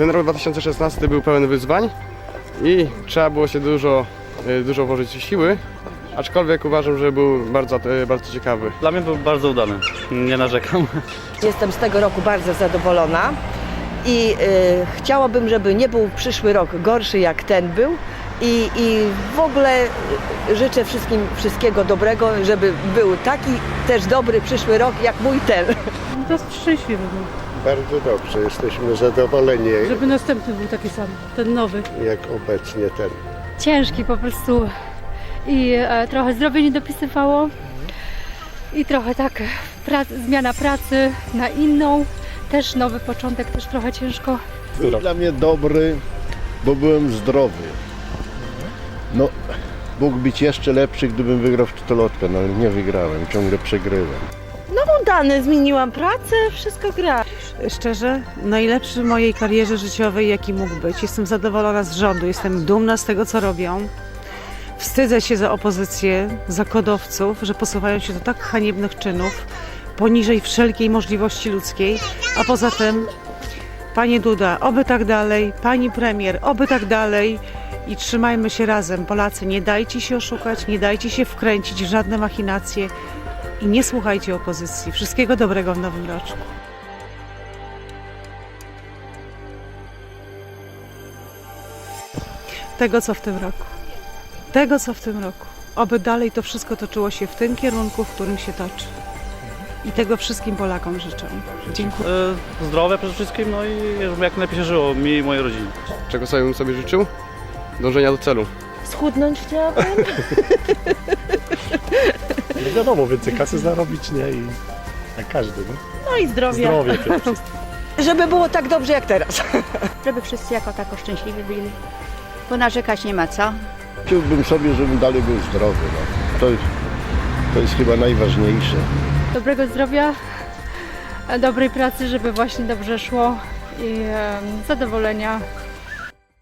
Ten rok 2016 był pełen wyzwań i trzeba było się dużo, y, dużo włożyć siły, aczkolwiek uważam, że był bardzo, y, bardzo ciekawy. Dla mnie był bardzo udany. Nie narzekam. Jestem z tego roku bardzo zadowolona i y, chciałabym, żeby nie był przyszły rok gorszy jak ten był. I, I w ogóle życzę wszystkim wszystkiego dobrego, żeby był taki też dobry przyszły rok jak mój ten. To jest szczęśliwy był. Bardzo dobrze, jesteśmy zadowoleni Żeby następny był taki sam, ten nowy. jak obecnie ten. ciężki po prostu i e, trochę zdrowie nie dopisywało i trochę tak prac, zmiana pracy na inną, też nowy początek, też trochę ciężko. Dla mnie dobry, bo byłem zdrowy. No, mógł być jeszcze lepszy, gdybym wygrał w tutolotkę, no ale nie wygrałem, ciągle przegrywam. No udany, zmieniłam pracę, wszystko gra. Szczerze, najlepszy w mojej karierze życiowej, jaki mógł być. Jestem zadowolona z rządu, jestem dumna z tego, co robią. Wstydzę się za opozycję, za kodowców, że posuwają się do tak haniebnych czynów, poniżej wszelkiej możliwości ludzkiej. A poza tym, Panie Duda, oby tak dalej, Pani Premier, oby tak dalej. I trzymajmy się razem, Polacy, nie dajcie się oszukać, nie dajcie się wkręcić w żadne machinacje i nie słuchajcie opozycji. Wszystkiego dobrego w nowym roku. tego, co w tym roku. Tego, co w tym roku. Oby dalej to wszystko toczyło się w tym kierunku, w którym się toczy. I tego wszystkim Polakom życzę. Dziękuję. E, Zdrowe przede wszystkim, no i jak najlepiej się żyło mi i mojej rodzinie. Czego sobie bym sobie życzył? Dążenia do celu. Schudnąć chciałabym. No wiadomo, więcej kasy zarobić, nie? I jak każdy, no. No i zdrowia. Zdrowie przede wszystkim. Żeby było tak dobrze jak teraz. żeby wszyscy jako tako szczęśliwi byli. Bo narzekać nie ma co. Chciałbym sobie, żebym dalej był zdrowy. No. To, jest, to jest chyba najważniejsze. Dobrego zdrowia, e, dobrej pracy, żeby właśnie dobrze szło i em, zadowolenia